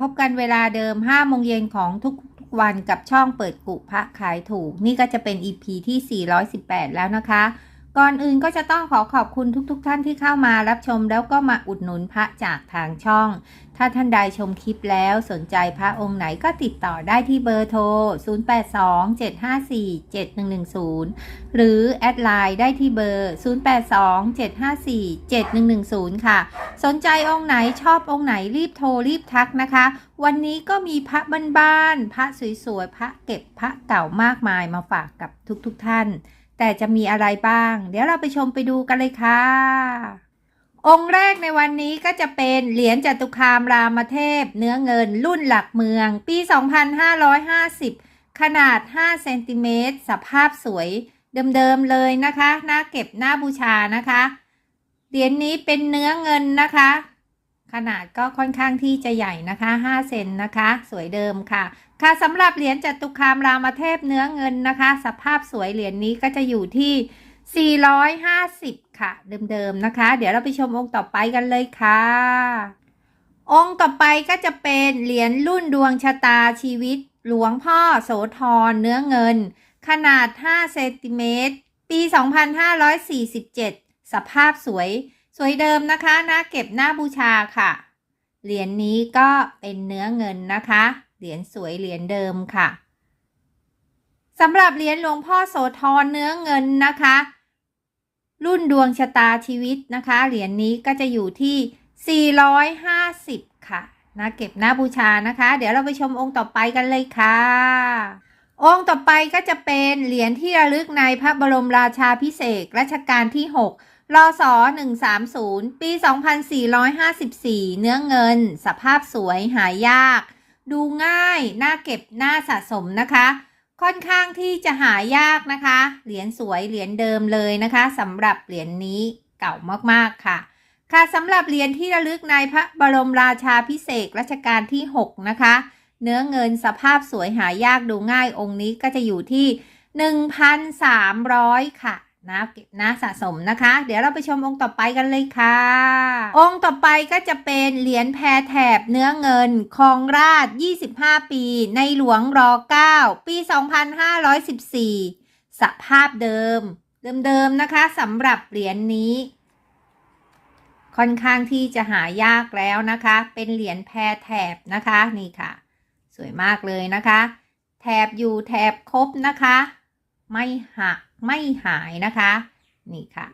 พบกันเวลาเดิม5โมงเย็นของทุกวันกับช่องเปิดกุพระขายถูก นี่ก็จะเป็น EP ที่ 418 แล้วนะคะ ก่อนอื่นก็จะต้องขอขอบคุณทุกๆทท่านที่เข้ามารับชมแล้วก็มาอุดหนุนพระจากทางช่อง ถ้าท่านใดชมคลิปแล้วสนใจพระองค์ไหนก็ติดต่อได้ที่เบอร์โทร 0827547110 หรือแอดไลน์ได้ที่เบอร์ 0827547110 ค่ะ สนใจองค์ไหนชอบองค์ไหนรีบโทรรีบทักนะคะ วันนี้ก็มีพระบ้านๆพระสวยๆ พระเก็บพระเก่ามากมายมาฝากกับทุกๆทท่าน แต่จะมีอะไรบ้าง เดี๋ยวเราไปชมไปดูกันเลยค่ะ องค์แรกในวันนี้ก็จะเป็นเหรียญจตุคามรามเทพ เนื้อเงินรุ่นหลักเมือง ปี 2550 ขนาด 5 เซนติเมตร สภาพสวยเดิมๆเลยนะคะหน้าเก็บหน้าบูชานะคะ เหรียญนี้เป็นเนื้อเงินนะคะ ขนาดก็ค่อนข้างที่จะใหญ่นะคะ 5 เซนนะคะ สวยเดิมค่ะ ค่ะสำหรับเหรียญจตุคามรามเทพเนื้อเงินนะคะ สภาพสวยเหรียญนี้ก็จะอยู่ที่ 450 ค่ะ เดิมๆนะคะ เดี๋ยวเราไปชมองค์ต่อไปกันเลยค่ะ องค์ต่อไปก็จะเป็นเหรียญรุ่นดวงชะตาชีวิต หลวงพ่อโสธรเนื้อเงิน ขนาด 5 เซนติเมตร ปี 2547 สภาพสวย สวยเดิมนะคะน้าเก็บหน้าบูชาค่ะ เหรียญนี้ก็เป็นเนื้อเงินนะคะ เหรียญสวยเหรียญเดิมค่ะสำหรับเหรียญหลวงพ่อโสธรเนื้อเงินนะคะ รุ่นดวงชะตาชีวิตนะคะ เหรียญนี้ก็จะอยู่ที่ 450 ค่ะนะเก็บหน้าบูชานะคะ เดี๋ยวเราไปชมองค์ต่อไปกันเลยค่ะ องค์ต่อไปก็จะเป็นเหรียญที่ระลึกในพระบรมราชาพิเศษรัชกาลที่ 6รศ130 ปี 2454 เนื้อเงิน สภาพสวยหายาก ดูง่าย น่าเก็บ น่าสะสมนะคะ ค่อนข้างที่จะหายากนะคะ เหรียญสวยเหรียญเดิมเลยนะคะสำหรับเหรียญนี้เก่ามากๆค่ะ ค่ะสำหรับเหรียญที่ระลึกในพระบรมราชาพิเศษรัชกาลที่ 6 นะคะ เนื้อเงินสภาพสวยหายากดูง่ายองค์นี้ก็จะอยู่ที่ 1,300 ค่ะ นะเก็บนะสะสมนะคะ เดี๋ยวเราไปชมองค์ต่อไปกันเลยค่ะ องค์ต่อไปก็จะเป็นเหรียญแพรแถบเนื้อเงินคองราช 25 ปี ในหลวงร9ปี 2514 สภาพเดิม เดิมๆนะคะสำหรับเหรียญนี้ ค่อนข้างที่จะหายากแล้วนะคะ เป็นเหรียญแพรแถบนะคะนี่ค่ะ สวยมากเลยนะคะ แถบอยู่แถบครบนะคะ ไม่หักไม่หายนะคะ นี่ค่ะ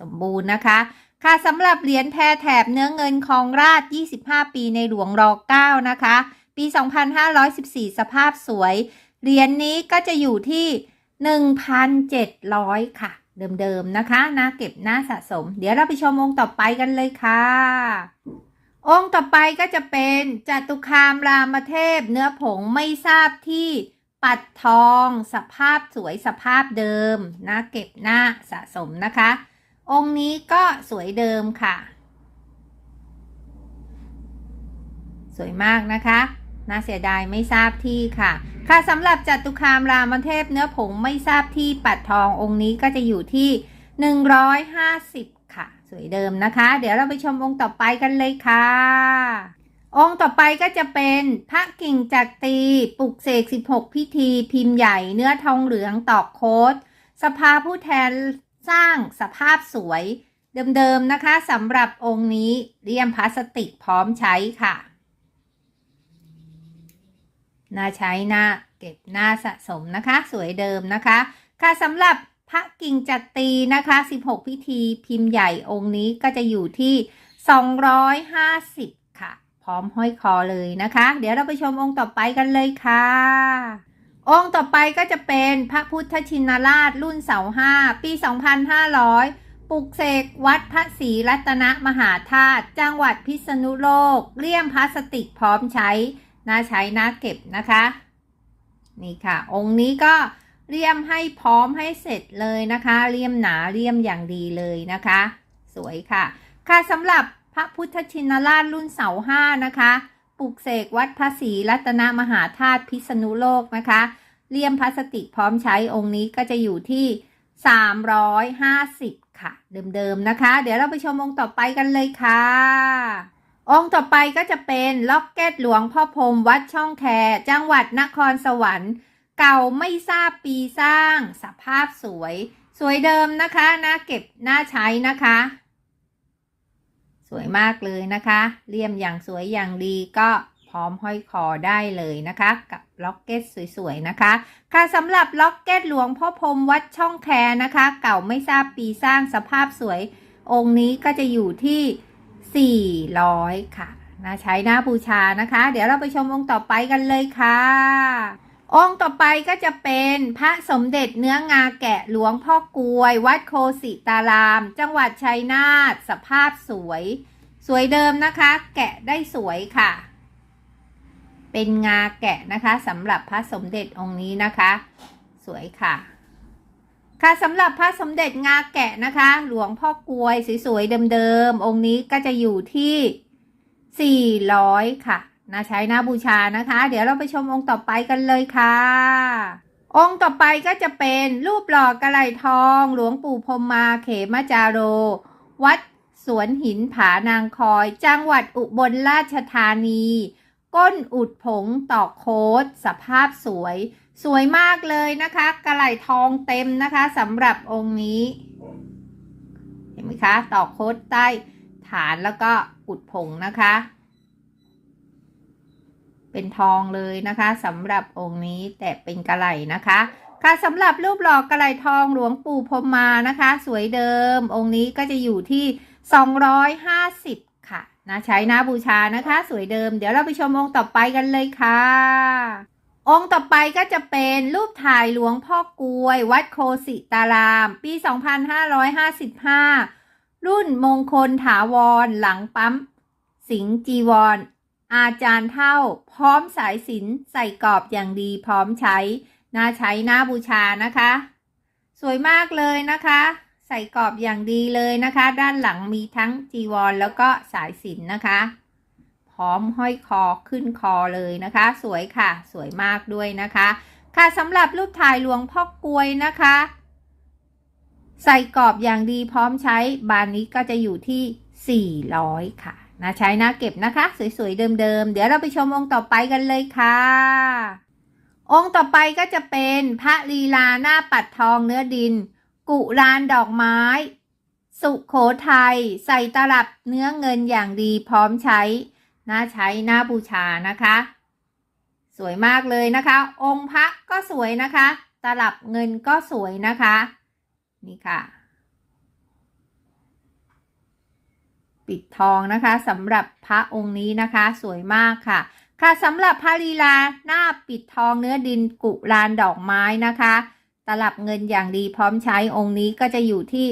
สมบูรณ์นะคะ ค่ะสำหรับเหรียญแพรแถบเนื้อเงินคองราช 25 ปีในหลวงรอ9นะคะ ปี 2514 สภาพสวย เหรียญนนี้ก็จะอยู่ที่ 1,700 ค่ะ เดิมๆนะคะนะเก็บหน้าสะสม เดี๋ยวเราไปชมองค์ต่อไปกันเลยค่ะองค์ต่อไปก็จะเป็นจตุคามรามเทพ เนื้อผงไม่ทราบที่ ปัดทองสภาพสวยสภาพเดิมนะเก็บหน้าสะสมนะคะ องค์นี้ก็สวยเดิมค่ะ สวยมากนะคะน่าเสียดายไม่ทราบที่ค่ะ ค่ะสำหรับจัตุคามรามเทพเนื้อผงไม่ทราบที่ปัดทององค์นี้ก็จะอยู่ที่ 150 ค่ะ สวยเดิมนะคะ เดี๋ยวเราไปชมองค์ต่อไปกันเลยค่ะ องค์ต่อไปก็จะเป็นพระกิ่งจักรีปลุกเสก 16 พิธี พิมพ์ใหญ่เนื้อทองเหลืองตอกโค้ดสภาผู้แทนสร้างสภาพสวย เดิมๆนะคะสำหรับองค์นี้เรียมพลาสติกพร้อมใช้ค่ะน่าใช้น่าเก็บน่าสะสมนะคะ สวยเดิมนะคะ ค่ะสำหรับพระกิ่งจักรีนะคะ 16 พิธีพิมพ์ใหญ่องค์นี้ก็จะอยู่ที่ 250 ค่ะ ร้อมห้อยคอเลยนะคะ เดี๋ยวเราไปชมองค์ต่อไปกันเลยค่ะ องค์ต่อไปก็จะเป็นพระพุทธชินราชรุ่นเสาห้าปี 2500 ปลุกเสกวัดพระศรีรัตนมหาธาตุจังหวัดพิษณุโลกเลี่ยมพลาสติกพร้อมใช้น่าใช้น่าเก็บนะคะ นี่ค่ะ องค์นี้ก็เลี่ยมให้พร้อมให้เสร็จเลยนะคะ เลี่ยมหนาเลี่ยมอย่างดีเลยนะคะ สวยค่ะ ค่ะสำหรับ ระพุทธชินราชรุ่นเสาห้านะคะปลุกเสกวัดพระศรีรัตนมหาธาตุพิษณุโลกนะคะเลี่ยมพลาสติกพร้อมใช้องค์นี้ก็จะอยู่ที่ 350 ค่ะ เดิมๆนะคะ เดี๋ยวเราไปชมองค์ต่อไปกันเลยค่ะ องค์ต่อไปก็จะเป็นล็อกเก็ตหลวงพ่อพรมวัดช่องแคจังหวัดนครสวรรค์ เก่าไม่ทราบปีสร้าง สภาพสวย สวยเดิมนะคะน่าเก็บน่าใช้นะคะ สวยมากเลยนะคะเลี่ยมอย่างสวยอย่างดีก็พร้อมห้อยคอได้เลยนะคะ กับล็อกเก็ตสวยๆนะคะ ค่ะสำหรับล็อกเก็ตหลวงพ่อพรมวัดช่องแคนะคะ เก่าไม่ทราบปีสร้างสภาพสวยองค์นี้ก็จะอยู่ที่ 400 ค่ะนะใช้หน้าบูชานะคะ เดี๋ยวเราไปชมองค์ต่อไปกันเลยค่ะ องค์ต่อไปก็จะเป็นพระสมเด็จเนื้องาแกะหลวงพ่อกลวย วัดโคสิตาราม จังหวัดชัยนาทสภาพสวย สวยเดิมนะคะ แกะได้สวยค่ะ เป็นงาแกะนะคะสำหรับพระสมเด็จองค์นี้นะคะ สวยค่ะ ค่ะสำหรับพระสมเด็จงาแกะนะคะ หลวงพ่อกลวยสวยๆเดิมๆองค์นี้ก็จะอยู่ที่400ค่ะ นะใช้น้าบูชานะคะ เดี๋ยวเราไปชมองค์ต่อไปกันเลยค่ะ องค์ต่อไปก็จะเป็นรูปหล่อกระไหลทอง หลวงปู่พรมมาเขมจาโร วัดสวนหินผานางคอย จังหวัดอุบลราชธานี ก้นอุดผงตอกโค้ดสภาพสวย สวยมากเลยนะคะ กระไหลทองเต็มนะคะสำหรับองค์นี้ เห็นไหมคะตอกโค้ดใต้ฐานแล้วก็อุดผงนะคะ เป็นทองเลยนะคะสำหรับองค์นี้แต่เป็นกระไหลนะคะ ค่ะสำหรับรูปหล่อกระไหลทองหลวงปู่พรมมานะคะ สวยเดิม องค์นี้ก็จะอยู่ที่ 250 ค่ะนะใช้น้าบูชานะคะ สวยเดิม เดี๋ยวเราไปชมองค์ต่อไปกันเลยค่ะ องค์ต่อไปก็จะเป็นรูปถ่ายหลวงพ่อกลวย วัดโคสิตาราม ปี 2555 รุ่นมงคลถาวรหลังปั๊มสิงจีวร อาจารย์เท่า พร้อมสายสินใส่กรอบอย่างดีพร้อมใช้ น่าใช้น่าบูชานะคะ สวยมากเลยนะคะ ใส่กรอบอย่างดีเลยนะคะ ด้านหลังมีทั้งจีวรแล้วก็สายสินนะคะ พร้อมห้อยคอขึ้นคอเลยนะคะ สวยค่ะ สวยมากด้วยนะคะ ค่ะสำหรับรูปถ่ายหลวงพ่อกลวยนะคะใส่กรอบอย่างดีพร้อมใช้บานนี้ก็จะอยู่ที่ 400 ค่ะ นะใช้นะเก็บนะคะ สวยๆเดิมๆ เดี๋ยวเราไปชมองค์ต่อไปกันเลยค่ะ องค์ต่อไปก็จะเป็นพระลีลาหน้าปัดทองเนื้อดิน กุลานดอกไม้ สุโขทัยใส่ตลับเนื้อเงินอย่างดีพร้อมใช้น่าใช้น่าบูชานะคะ สวยมากเลยนะคะ องค์พระก็สวยนะคะ ตลับเงินก็สวยนะคะ นี่ค่ะ ปิดทองนะคะสำหรับพระองค์นี้นะคะสวยมากค่ะ ค่ะสำหรับพระลีลาหน้าปิดทองเนื้อดินกุลานดอกไม้นะคะ ตลับเงินอย่างดีพร้อมใช้องค์นี้ก็จะอยู่ที่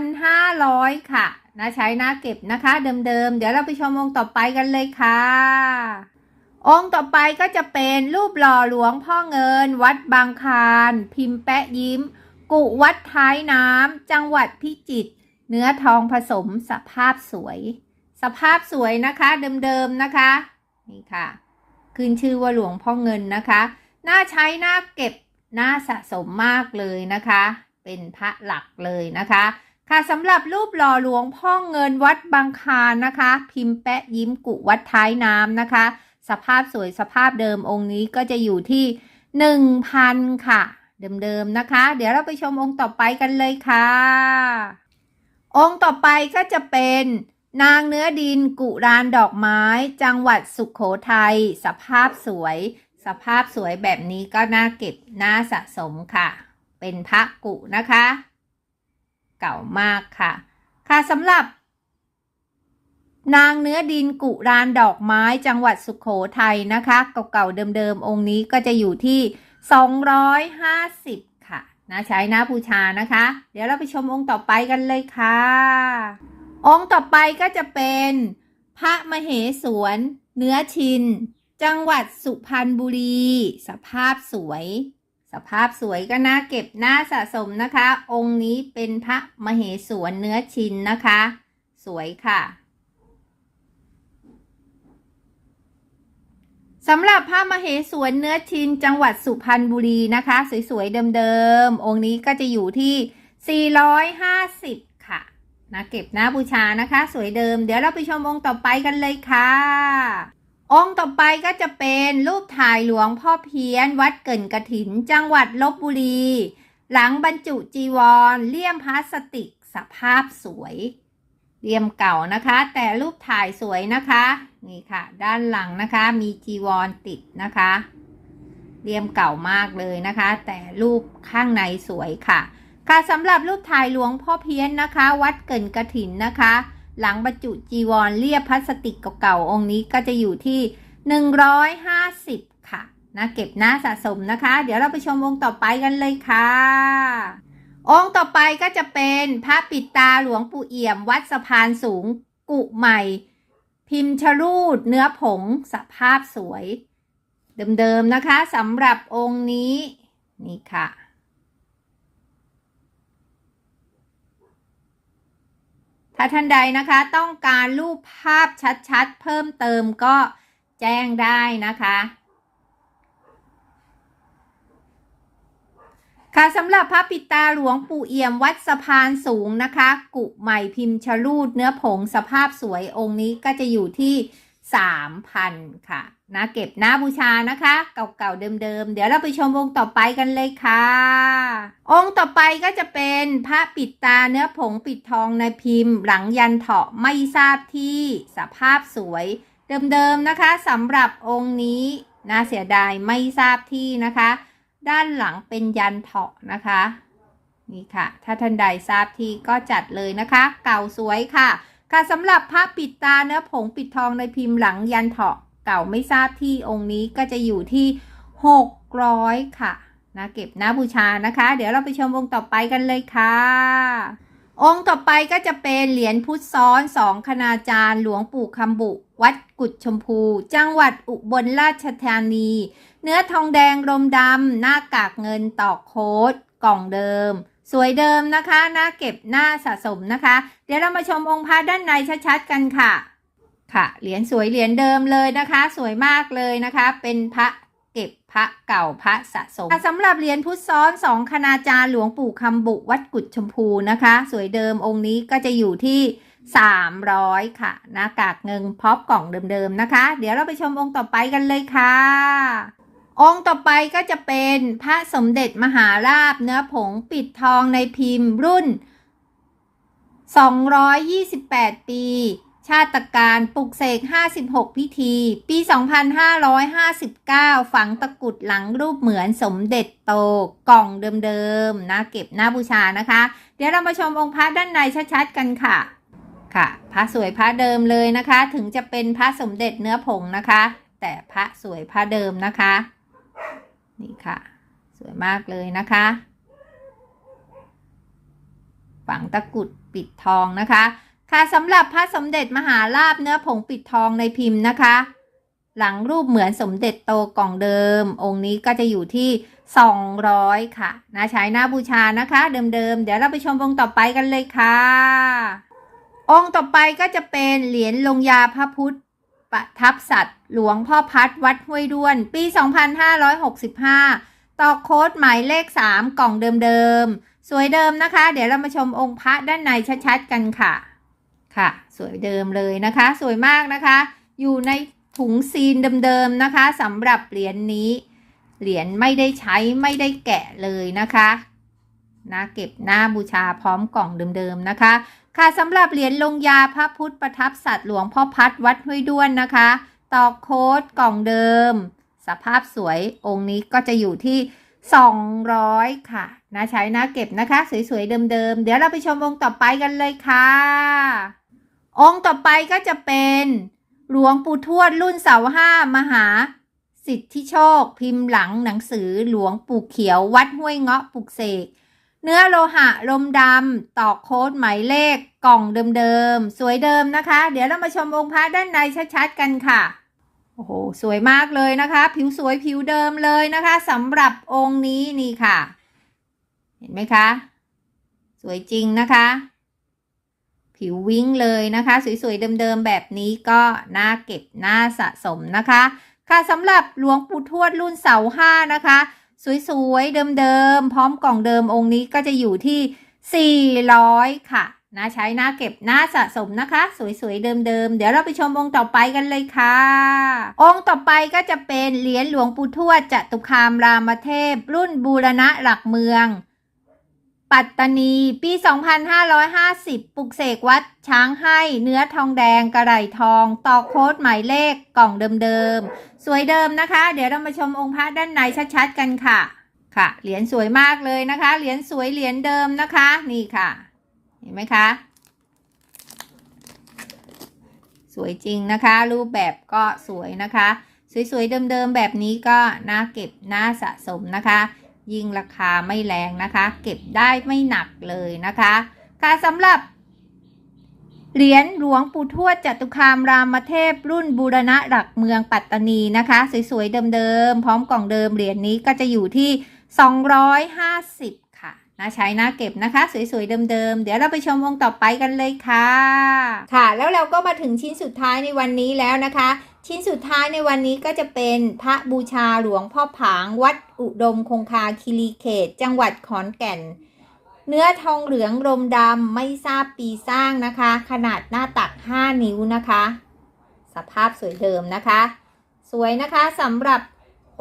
1,500 ค่ะนะใช้หน้าเก็บนะคะเดิมๆ เดี๋ยวเราไปชมองค์ต่อไปกันเลยค่ะ องค์ต่อไปก็จะเป็นรูปหล่อหลวงพ่อเงิน วัดบางคาร พิมพ์แปะยิ้ม กุวัดท้ายน้ำจังหวัดพิจิตร เนื้อทองผสมสภาพสวย สภาพสวยนะคะ เดิมๆนะคะ นี่ค่ะ ขึ้นชื่อว่าหลวงพ่อเงินนะคะ น่าใช้น่าเก็บน่าสะสมมากเลยนะคะ เป็นพระหลักเลยนะคะ ค่ะสำหรับรูปหล่อหลวงพ่อเงินวัดบางคารนะคะ พิมพ์แปะยิ้มกุวัดท้ายน้ำนะคะ สภาพสวยสภาพเดิมองค์นี้ก็จะอยู่ที่หนึ่งพันค่ะ เดิมๆนะคะ เดี๋ยวเราไปชมองค์ต่อไปกันเลยค่ะ องค์ต่อไปก็จะเป็นนางเนื้อดินกุรานดอกไม้ จังหวัดสุขโขทัยสภาพสวย สภาพสวยแบบนี้ก็น่าเก็บน่าสะสมค่ะ เป็นพระกุนะคะ เก่ามากค่ะ ค่ะสำหรับ นางเนื้อดินกุรานดอกไม้ จังหวัดสุขโขทัยนะคะ เก่าๆเดิมๆองค์นี้ก็จะอยู่ที่ 250 นะใช้นะบูชานะคะ เดี๋ยวเราไปชมองค์ต่อไปกันเลยค่ะ องค์ต่อไปก็จะเป็น พระมเหสวนเนื้อชิน จังหวัดสุพรรณบุรี สภาพสวย สภาพสวยก็น่าเก็บน่าสะสมนะคะ องค์นี้เป็นพระมเหสวนเนื้อชินนะคะ สวยค่ะ สำหรับพระมเหสวนเนื้อชินจังหวัดสุพรรณบุรีนะคะ สวยๆเดิมๆ องค์นี้ก็จะอยู่ที่ 450 ค่ะนะเก็บหน้าบูชานะคะ สวยเดิม เดี๋ยวเราไปชมองค์ต่อไปกันเลยค่ะ องค์ต่อไปก็จะเป็นรูปถ่ายหลวงพ่อเพี้ยน วัดเกินกระถิน จังหวัดลบบุรี หลังบรรจุจีวรเลี่ยมพลาสติกสภาพสวย เลี่ยมเก่านะคะ แต่รูปถ่ายสวยนะคะ นี่ค่ะ ด้านหลังนะคะมีจีวรติดนะคะเลี่ยมเก่ามากเลยนะคะ แต่รูปข้างในสวยค่ะ ค่ะสำหรับรูปถ่ายหลวงพ่อเพี้ยนนะคะ วัดเกินกระถินนะคะ หลังบรรจุจีวรเรียบพลาสติกเก่าๆองค์นี้ก็จะอยู่ที่ 150 ค่ะนะเก็บหน้าสะสมนะคะ เดี๋ยวเราไปชมองค์ต่อไปกันเลยค่ะ องค์ต่อไปก็จะเป็นพระปิดตาหลวงปู่เอี่ยม วัดสะพานสูง กุใหม่ พิมพ์ชรูดเนื้อผงสภาพสวย เดิมๆนะคะสำหรับองค์นี้ นี่ค่ะ ถ้าท่านใดนะคะต้องการรูปภาพชัดๆ เพิ่มเติมก็แจ้งได้นะคะ ค่ะสำหรับพระปิตาหลวงปู่เอี่ยมวัดสะพานสูงนะคะ กุใหม่พิมพ์ชรูดเนื้อผงสภาพสวยองค์นี้ก็จะอยู่ที่3,000ค่ะนะเก็บหน้าบูชานะคะ เก่าๆเดิมๆ เดี๋ยวเราไปชมองค์ต่อไปกันเลยค่ะ องค์ต่อไปก็จะเป็นพระปิดตาเนื้อผงปิดทองในพิมพ์ หลังยันเถาะไม่ทราบที่สภาพสวยเดิมๆนะคะสำหรับองค์นี้น่าเสียดายไม่ทราบที่นะคะ ด้านหลังเป็นยันเถาะนะคะ นี่ค่ะ ถ้าท่านใดทราบที่ก็จัดเลยนะคะ เก่าสวยค่ะ ค่ะสำหรับพระปิดตาเนื้อผงปิดทองในพิมพ์หลังยันเถาะเก่าไม่ทราบที่องค์นี้ก็จะอยู่ที่ 600 ค่ะนะเก็บน้าบูชานะคะ เดี๋ยวเราไปชมองค์ต่อไปกันเลยค่ะ องค์ต่อไปก็จะเป็นเหรียญพุทธซ้อนสองคณาจารย์ หลวงปู่คำบุ วัดกุดชมพู จังหวัดอุบลราชธานี เนื้อทองแดงรมดำหน้ากากเงินตอกโค้ดกล่องเดิม สวยเดิมนะคะหน้าเก็บหน้าสะสมนะคะ เดี๋ยวเรามาชมองค์พระด้านในชัดๆกันค่ะ ค่ะเหรียญสวยเหรียญเดิมเลยนะคะ สวยมากเลยนะคะ เป็นพระเก็บพระเก่าพระสะสมสำหรับเหรียญพุทธซ้อนสองคณาจารย์หลวงปู่คำบุวัดกุดชมพูนะคะ สวยเดิมองค์นี้ก็จะอยู่ที่ 300 ค่ะหน้ากากเงินพร้อมกล่องเดิมๆนะคะ เดี๋ยวเราไปชมองค์ต่อไปกันเลยค่ะ องค์ต่อไปก็จะเป็นพระสมเด็จมหาราชเนื้อผงปิดทองในพิมพ์รุ่น 228 ปี ชาติการปลุกเสก 56 พิธี ปี 2559 ฝังตะกุดหลังรูปเหมือนสมเด็จโตกล่องเดิมๆนะเก็บหน้าบูชานะคะ เดี๋ยวเรามาชมองค์พระด้านในชัดๆกันค่ะค่ะพระสวยพระเดิมเลยนะคะ ถึงจะเป็นพระสมเด็จเนื้อผงนะคะ แต่พระสวยพระเดิมนะคะ นี่ค่ะ สวยมากเลยนะคะ ฝังตะกรุดปิดทองนะคะ ค่ะสำหรับพระสมเด็จมหาลาบเนื้อผงปิดทองในพิมพ์นะคะ หลังรูปเหมือนสมเด็จโตกล่องเดิม องค์นี้ก็จะอยู่ที่ 200 ค่ะนะใช้หน้าบูชานะคะ เดิมๆ เดี๋ยวเราไปชมองค์ต่อไปกันเลยค่ะ องค์ต่อไปก็จะเป็นเหรียญลงยาพระพุทธ ประทับสัตว์ หลวงพ่อพัดวัดห้วยด้วน ปี 2565 ต่อโค้ดหมายเลข 3 กล่องเดิมๆ สวยเดิมนะคะ เดี๋ยวเรามาชมองค์พระด้านในชัดๆกันค่ะ ค่ะ สวยเดิมเลยนะคะ สวยมากนะคะ อยู่ในถุงซีนเดิมๆนะคะสำหรับเหรียญนี้ เหรียญไม่ได้ใช้ไม่ได้แกะเลยนะคะ นะเก็บหน้าบูชาพร้อมกล่องเดิมๆนะคะ ค่ะสำหรับเหรียญลงยาพระพุทธประทับสัตว์หลวงพ่อพัดวัดห้วยด้วนนะคะตอกโค้ดกล่องเดิม สภาพสวยองค์นี้ก็จะอยู่ที่ 200 ค่ะนะใช้นะเก็บนะคะ สวยๆเดิมๆ เดี๋ยวเราไปชมองค์ต่อไปกันเลยค่ะ องค์ต่อไปก็จะเป็นหลวงปู่ทวดรุ่นเสาห้ามหาสิทธิโชค พิมพ์หลังหนังสือหลวงปู่เขียววัดห้วยเงาะปลุกเสก เนื้อโลหะลมดำตอกโค้ดหมายเลขกล่องเดิมๆ สวยเดิมนะคะ เดี๋ยวเรามาชมองค์พระด้านในชัดๆกันค่ะ โอ้โห สวยมากเลยนะคะ ผิวสวยผิวเดิมเลยนะคะสำหรับองค์นี้นี่ค่ะ เห็นไหมคะ สวยจริงนะคะ ผิววิ้งเลยนะคะ สวยๆเดิมๆแบบนี้ก็น่าเก็บน่าสะสมนะคะ ค่ะสำหรับหลวงปู่ทวดรุ่นเสาห้านะคะ สวยๆ เดิมๆ พร้อมกล่องเดิมองค์นี้ก็จะอยู่ที่ 400 ค่ะน่าใช้น่าเก็บน่าสะสมนะคะ สวยๆ เดิมๆ เดี๋ยวเราไปชมองค์ต่อไปกันเลยค่ะ องค์ต่อไปก็จะเป็นเหรียญหลวงปู่ทวดจตุคามรามเทพ รุ่นบูรณะหลักเมือง ปัตตานีปี 2550 ปลุกเสกวัดช้างให้เนื้อทองแดงกระไรทองต่อโค้ดหมายเลขกล่องเดิมๆ สวยเดิมนะคะ เดี๋ยวเรามาชมองค์พระด้านในชัดๆกันค่ะ ค่ะ เหรียญสวยมากเลยนะคะ เหรียญสวยเหรียญเดิมนะคะ นี่ค่ะ เห็นไหมคะ สวยจริงนะคะ รูปแบบก็สวยนะคะ สวยๆเดิมๆแบบนี้ก็น่าเก็บน่าสะสมนะคะ ยิ่งราคาไม่แรงนะคะ เก็บได้ไม่หนักเลยนะคะ ค่ะสำหรับ เหรียญหลวงปู่ทวดจตุคามรามเทพรุ่นบูรณะหลักเมืองปัตตานีนะคะ สวยๆเดิมๆ พร้อมกล่องเดิมเหรียญนี้ก็จะอยู่ที่ 250 ค่ะน่าใช้น่าเก็บนะคะ สวยๆเดิมๆ เดี๋ยวเราไปชมวงต่อไปกันเลยค่ะ ค่ะ แล้วเราก็มาถึงชิ้นสุดท้ายในวันนี้แล้วนะคะ ชิ้นสุดท้ายในวันนี้ก็จะเป็นพระบูชาหลวงพ่อผางวัดอุดมคงคาคิรีเขต จังหวัดขอนแก่น เนื้อทองเหลืองรมดำไม่ทราบปีสร้างนะคะ ขนาดหน้าตัก 5 นิ้วนะคะ สภาพสวยเดิมนะคะ สวยนะคะสำหรับ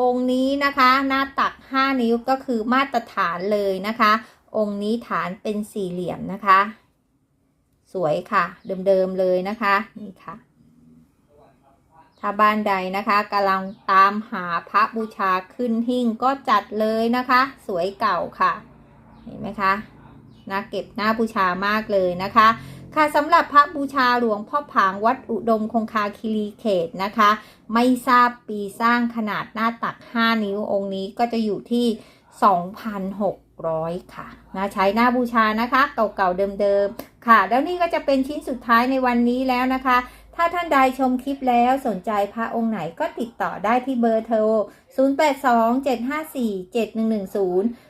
องค์นี้นะคะ หน้าตัก 5 นิ้วก็คือมาตรฐานเลยนะคะ องค์นี้ฐานเป็นสี่เหลี่ยมนะคะ สวยค่ะ เดิมๆเลยนะคะนี่ค่ะถ้าบ้านใดนะคะกำลังตามหาพระบูชาขึ้นหิ้งก็จัดเลยนะคะ สวยเก่าค่ะ เห็นไหมคะ น่าเก็บหน่าบูชามากเลยนะคะ ค่ะสำหรับพระบูชาหลวงพ่อผางวัดอุดมคงคาคิรีเขตนะคะ ไม่ทราบปีสร้างขนาดหน้าตัก 5 นิ้วองค์นี้ก็จะอยู่ที่ 2,600 ค่ะนะใช้หน้าบูชานะคะเก่าๆเดิมๆค่ะ แล้วนี่ก็จะเป็นชิ้นสุดท้ายในวันนี้แล้วนะคะถ้าท่านใดชมคลิปแล้วสนใจพระองค์ไหนก็ติดต่อได้ที่เบอร์โทร 0827547110